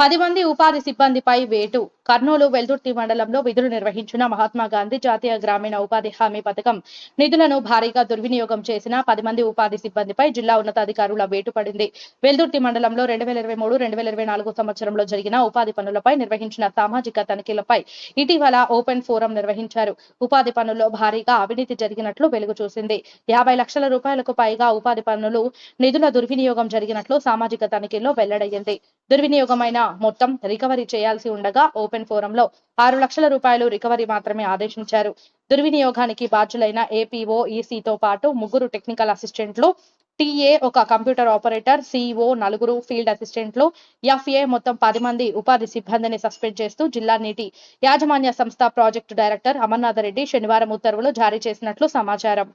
పది మంది ఉపాధి సిబ్బందిపై వేటు. కర్నూలు వెల్దుర్తి మండలంలో విధులు నిర్వహించిన మహాత్మా గాంధీ జాతీయ గ్రామీణ ఉపాధి హామీ పథకం. నిధులను భారీగా దుర్వినియోగం చేసిన పది మంది ఉపాధి సిబ్బందిపై జిల్లా ఉన్నతాధికారుల వేటు పడింది. వెల్దుర్తి మండలంలో రెండు వేల ఇరవై మూడు రెండు వేల ఇరవై నాలుగు సంవత్సరంలో జరిగిన ఉపాధి పనులపై నిర్వహించిన సామాజిక తనిఖీలపై ఇటీవల ఓపెన్ ఫోరం నిర్వహించారు. ఉపాధి పనుల్లో భారీగా అవినీతి జరిగినట్లు వెలుగు చూసింది. యాభై లక్షల రూపాయలకు పైగా ఉపాధి పనులు నిధుల దుర్వినియోగం జరిగినట్లు సామాజిక తనిఖీల్లో వెల్లడయ్యింది. దుర్వినియోగమైన మొత్తం రికవరీ చేయాల్సి ఉండగా ఓపెన్ ఫోరంలో ఆరు లక్షల రూపాయలు రికవరీ మాత్రమే ఆదేశించారు. దుర్వినియోగానికి బాధ్యులైన ఏపీఓ ఈసీతో పాటు ముగ్గురు టెక్నికల్ అసిస్టెంట్లు టీఏ ఒక కంప్యూటర్ ఆపరేటర్ సిఇఓ నలుగురు ఫీల్డ్ అసిస్టెంట్లు ఎఫ్ఏ మొత్తం పది మంది ఉపాధి సిబ్బందిని సస్పెండ్ చేస్తూ జిల్లా నీటి యాజమాన్య సంస్థ ప్రాజెక్టు డైరెక్టర్ అమర్నాథ్ రెడ్డి శనివారం ఉత్తర్వులు జారీ చేసినట్లు సమాచారం.